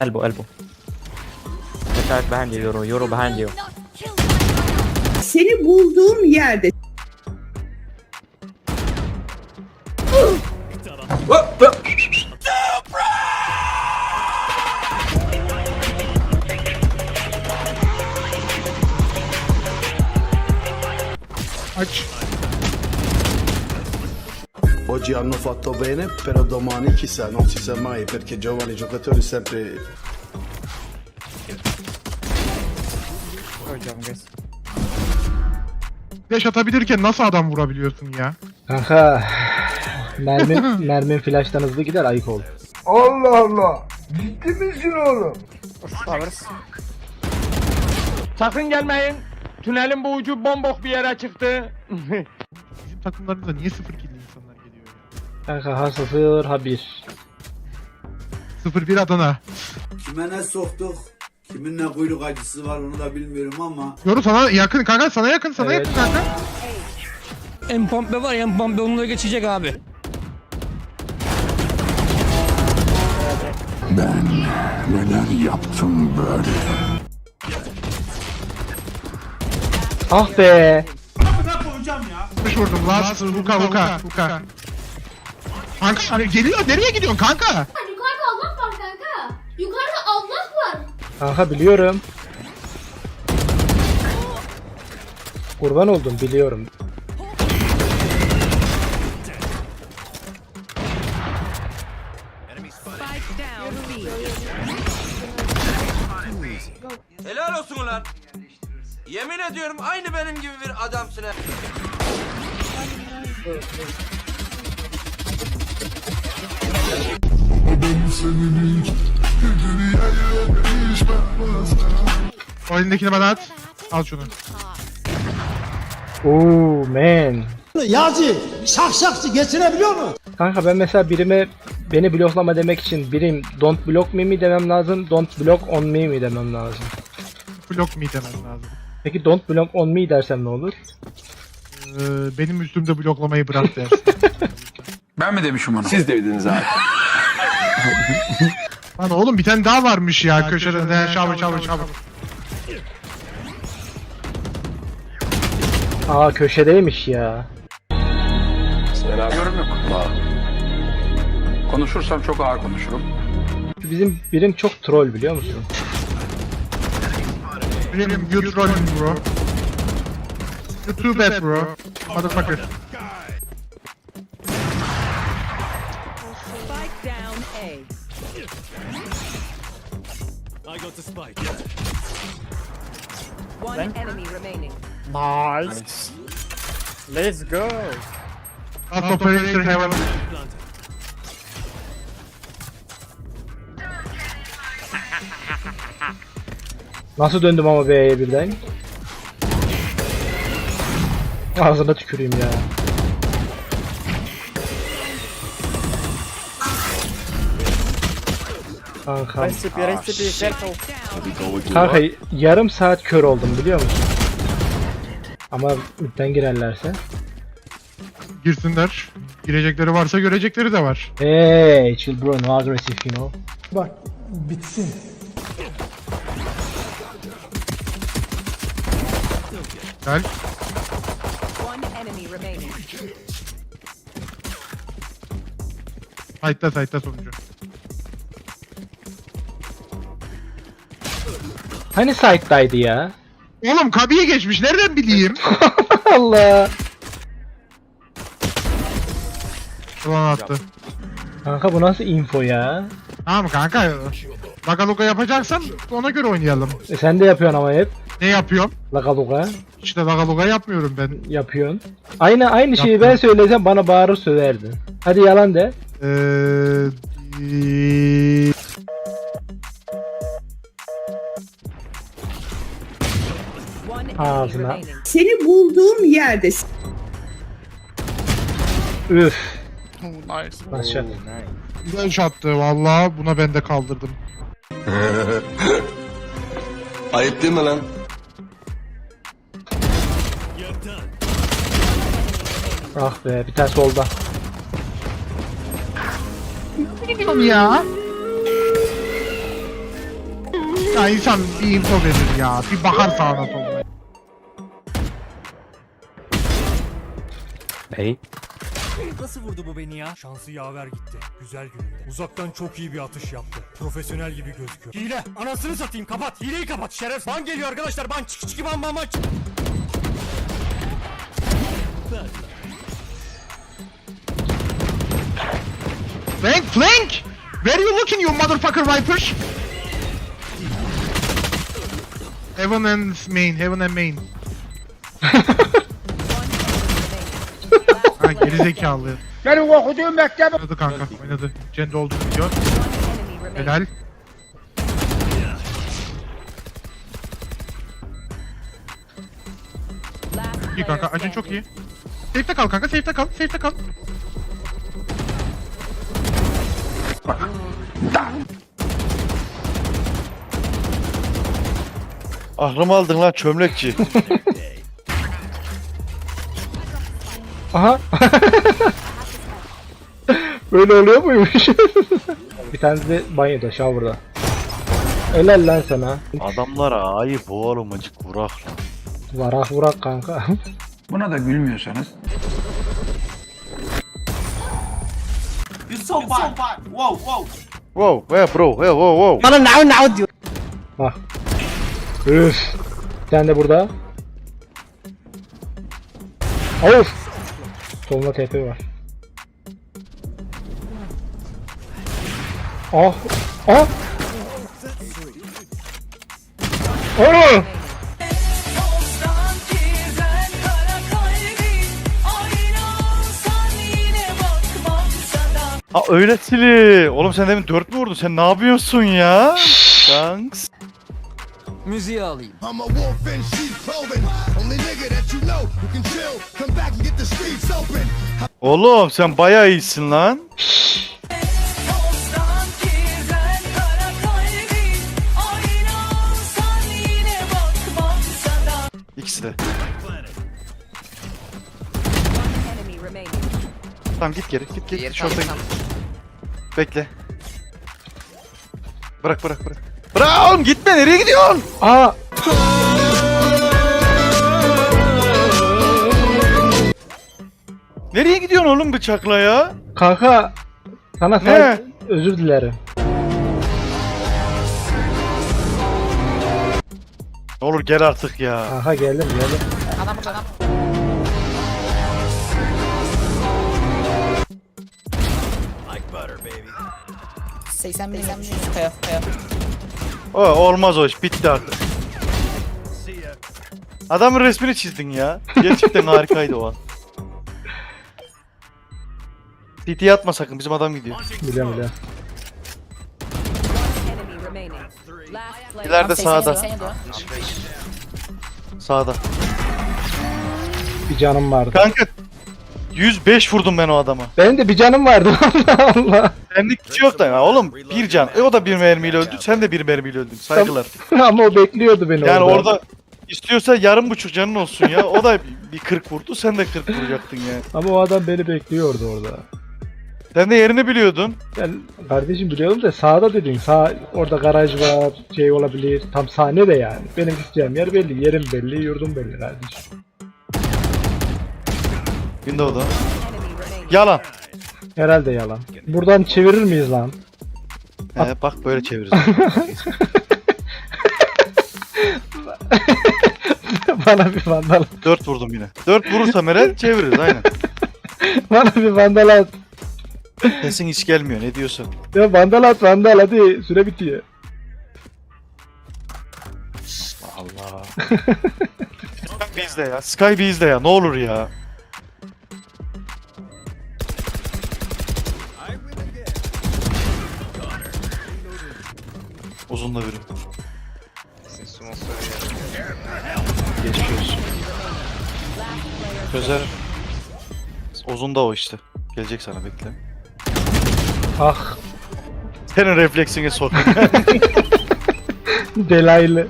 Elbow, elbow. Attack behind you, Euro. Euro behind you. Seni bulduğum yerde Aç. Oggi hanno fatto bene, però domani chissà, non si sa mai perché giovani giocatori sempre Hocam guys. Flash atabilirken nasıl adam vurabiliyorsun ya? Kanka mermi mermin flash'tan hızlı gider ayık ol. Allah Allah. Ciddi misin oğlum? Powers. Sakın gelmeyin. Tünelin bu ucu bombok bir yere çıktı. Bizim takımlarımızda niye sıfır ya? Kanka ha sıfır ha bir. 0-1 Adana. Kime ne soktuk? Kimin ne kuyruk acısı var onu da bilmiyorum ama Yoru sana yakın kanka sana yakın sana Evet. yakın kanka. Empampe var ya Empampe onları geçecek abi. Ah be. Kuş vurdum last Luka Luka Luka. Kanka hani geliyor nereye gidiyorsun kanka? Yukarıda Allah var kanka. Yukarıda Allah var. Kanka biliyorum. Kurban oldum biliyorum. Helal olsun ulan. Yemin ediyorum aynı benim gibi bir adamsın ha. O elindekini bana at. Al şunu. Oo man. Yazi şakşakçı geçirebiliyor mu? Kanka ben mesela birime beni bloklama demek için birim don't block me mi demem lazım, don't block on me mi demem lazım. Blok me demen lazım. Peki don't block on me dersem ne olur? Ee, benim üstümde bloklamayı bırak dersin. ben mi demişim onu? Lan oğlum bir tane daha varmış ya, köşede. He, şavur şavur şavur. Aa köşedeymiş ya. Yorum yok. Konuşursam çok ağır konuşurum. Bizim birim çok troll biliyor musun? Benim you trolling bro. You too bad bro. Motherfucker. One enemy remaining. Nice. Let's go. Last operator heaven. Nasıl döndüm ama B'ye birden? Ağzına tüküreyim ya. Kanka, Recipe, recipe, careful. kanka yarım saat kör oldum biliyor musun? Ama üstten girerlerse. Girsinler. Girecekleri varsa görecekleri de var. Hey, chill bro, no aggressive you know. Bak bitsin. Gel. Sight'ta sight'ta sonucu. Hani site'daydı ya? Oğlum kabiye geçmiş nereden bileyim? Allah. Ulan attı. Kanka bu nasıl info ya? Tamam kanka. Lagaluga yapacaksan ona göre oynayalım. E sen de yapıyorsun ama hep. Ne yapıyorum? Lagaluga İşte Lagaluga yapmıyorum ben. yapıyorsun. Aynı aynı şeyi Yaptım. ben söylesem bana bağırır söverdin. Hadi yalan de. Eee... Ağzına. seni bulduğum yerde Üf. Nasıl şaka? Güzel şattı valla buna ben de kaldırdım. Ayıp değil mi lan? Ah be bir tane solda. ya? Ya insan bir info verir ya. Bir bakar sağına soluna. Bey. Nasıl vurdu bu beni ya? Şansı yaver gitti. Güzel gününde. Uzaktan çok iyi bir atış yaptı. Profesyonel gibi gözüküyor. Hile! Anasını satayım kapat! Hileyi kapat şeref! Ban geliyor arkadaşlar ban çık çık ban ban ban çık. Flank flank! Where you looking you motherfucker vipers? Heaven and main, heaven and main. ha gerizekalı. Benim okuduğum mektep Oynadı kanka, oynadı. Cend oldu biliyor. Helal. İyi kanka, acın çok iyi. Safe'de kal kanka, safe'de kal, safe'de kal. Aklımı aldın lan çömlekçi. Aha. Böyle oluyor muymuş? bir tanesi de banyoda, shower'da. Helal lan sana. Adamlara ayıp oğlum acık vurak lan. Varak vurak kanka. Buna da gülmüyorsanız You so bad. Wow wow. Wow, hey bro, hey wow wow. Bak. Üf. Sen de burada. Of. Soluna TP var. Ah. Ah. Oh. Ha öylesili. Oğlum sen demin 4 mü vurdun? Sen ne yapıyorsun ya? Thanks. Müziği alayım. I'm a wolf in sheep's clothing Only nigga that you know who can chill Come back and get the streets open Oğlum sen bayağı iyisin lan. İkisi de. Tamam git geri, git git. Şorta git. Bekle. Bırak bırak bırak. Bırak oğlum gitme nereye gidiyorsun? Aa. Nereye gidiyorsun oğlum bıçakla ya? Kanka. Sana Ne? sadece özür dilerim. Ne olur gel artık ya. Kanka geldim geldim. O olmaz o iş bitti artık. Adamın resmini çizdin ya. Gerçekten harikaydı o an. CT'ye atma sakın bizim adam gidiyor. Biliyorum biliyorum. İleride sağda. Sağda. Bir canım vardı. Kanka 105 vurdum ben o adama. Benim de bir canım vardı. Allah Allah. Sende hiç yok da ya oğlum bir can. E o da bir mermiyle öldü. Sen de bir mermiyle öldün. Saygılar. Ama o bekliyordu beni Yani orada. orada istiyorsa yarım buçuk canın olsun ya. O da bir 40 vurdu. Sen de 40 vuracaktın ya. Ama o adam beni bekliyordu orada. Sen de yerini biliyordun. Ben kardeşim biliyorum da sağda dedin. Sağ orada garaj var, şey olabilir. Tam sahne de yani. Benim gideceğim yer belli, yerim belli, yurdum belli kardeşim. Window'da. Yalan. Herhalde yalan. Buradan çevirir miyiz lan? He, bak böyle çeviririz. bana bir vandal. 4 vurdum yine. 4 vurursa Meral çeviririz aynen. Bana bir vandal at. Sesin hiç gelmiyor ne diyorsun? Ya vandal at vandal hadi süre bitiyor. Allah. Sky bizde ya. Sky bizde ya. Ne olur ya. Uzun da biri. Geçiyoruz. Çözer. Uzun da o işte. Gelecek sana bekle. Ah Senin refleksini sokayım. delaylı.